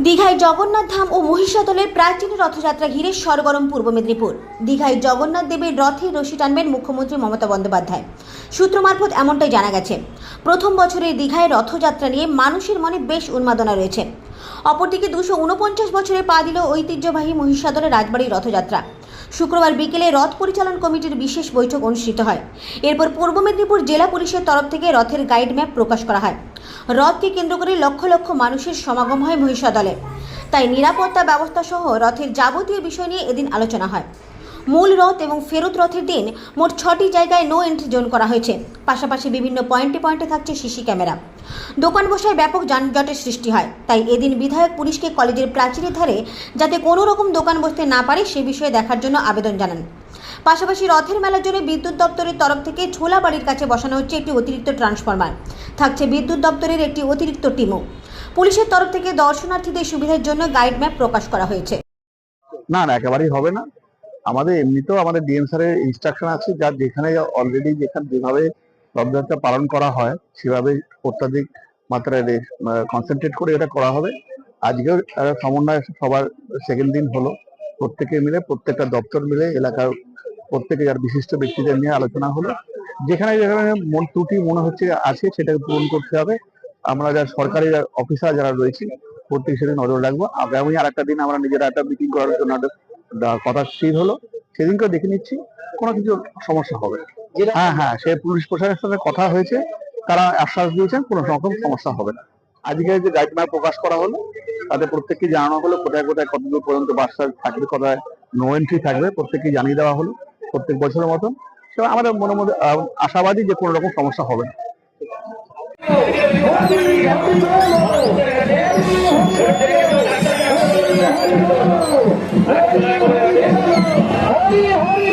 দীঘায় জগন্নাথ ধাম ও মহিষাদলের প্রাচীন রথযাত্রা ঘিরে সরগরম পূর্ব মেদিনীপুর। দীঘায় জগন্নাথ দেবের রথে রশি টানবেন মুখ্যমন্ত্রী মমতা বন্দ্যোপাধ্যায়। সূত্র মারফত এমনটাই জানা গেছে। প্রথম বছরের দীঘায় রথযাত্রা নিয়ে মানুষের মনে বেশ উন্মাদনা রয়েছে। অপরদিকে দুশো উনপঞ্চাশ বছরে পা দিল ঐতিহ্যবাহী মহিষাদলের রাজবাড়ির রথযাত্রা। শুক্রবার বিকেলে রথ পরিচালন কমিটির বিশেষ বৈঠক অনুষ্ঠিত হয়। এরপর পূর্ব মেদিনীপুর জেলা পুলিশের তরফ থেকে রথের গাইড ম্যাপ প্রকাশ করা হয়। রথকে কেন্দ্র করে লক্ষ লক্ষ মানুষের সমাগম হয় মহিষাদলে। তাই নিরাপত্তা ব্যবস্থা সহ রথের যাবতীয় বিষয় নিয়ে এদিন আলোচনা হয়। মূল রথ এবং ফেরত রথের দিন মোট ছটি জায়গায় নো এন্ট্রি জোন করা হয়েছে। পাশাপাশি বিভিন্ন পয়েন্টে পয়েন্টে থাকছে সিসি ক্যামেরা দোকান বসায় ব্যাপক যানজটের সৃষ্টি হয়। তাই এদিন বিধায়ক পুলিশকে কলেজের প্রাচীরের ধারে যাতে কোনো রকম দোকান বসতে না পারে সে বিষয়ে দেখার জন্য আবেদন জানান। পাশাপাশি রথের মেলার জন্য বিদ্যুৎ দপ্তরের তরফ থেকে ছোলা বাড়ির কাছে বসানো হচ্ছে একটি অতিরিক্ত ট্রান্সফরমার থাকছে বিদ্যুৎ দপ্তরের একটি অতিরিক্ত টিমও পুলিশের তরফ থেকে দর্শনার্থীদের সুবিধার জন্য গাইড ম্যাপ প্রকাশ করা হয়েছে। না না, একেবারেই হবে না। আমাদের এমনিতেও আমাদের ডিএম স্যারের ইনস্ট্রাকশন আছে, যা যেখানে অলরেডি যেখানে যেভাবে রথযাত্রা পালন করা হয়, সেভাবে অত্যাধিক মাত্রায় কনসেন্ট্রেট করে এটা করা হবে। আজকেও সমন্বয় সবার সেকেন্ড দিন হলো। প্রত্যেকে মিলে, প্রত্যেকটা দপ্তর মিলে, এলাকার প্রত্যেকে যার বিশিষ্ট ব্যক্তিদের নিয়ে আলোচনা হলো। যেখানে যেখানে মন ত্রুটি মনে হচ্ছে আছে, সেটাকে পূরণ করতে হবে। আমরা যারা সরকারি অফিসার যারা রয়েছে, প্রত্যেক সেদিন নজর রাখব। আগামী আর একটা দিন আমরা নিজেরা একটা মিটিং করার জন্য কথা স্থির হলো। সেদিনকে দেখে নিচ্ছি, কোনো কিছু সমস্যা হবে। হ্যাঁ হ্যাঁ সে পুলিশ প্রশাসনের সাথে কথা হয়েছে, তারা আশ্বাস দিয়েছেন, কোনো রকম সমস্যা হবে না। আজকে যে গাইড ম্যাপ প্রকাশ করা হলো, তাদের প্রত্যেককে জানানো হলো, কোথায় কোথায় কতদূর পর্যন্ত বাসটা থাকবে, কোথায় নো এন্ট্রি থাকবে, প্রত্যেককে জানিয়ে দেওয়া হলো, প্রত্যেক বছরের মতন। এবং আমাদের মনের মধ্যে আশাবাদী যে কোনো রকম সমস্যা হবে না। हरी हरी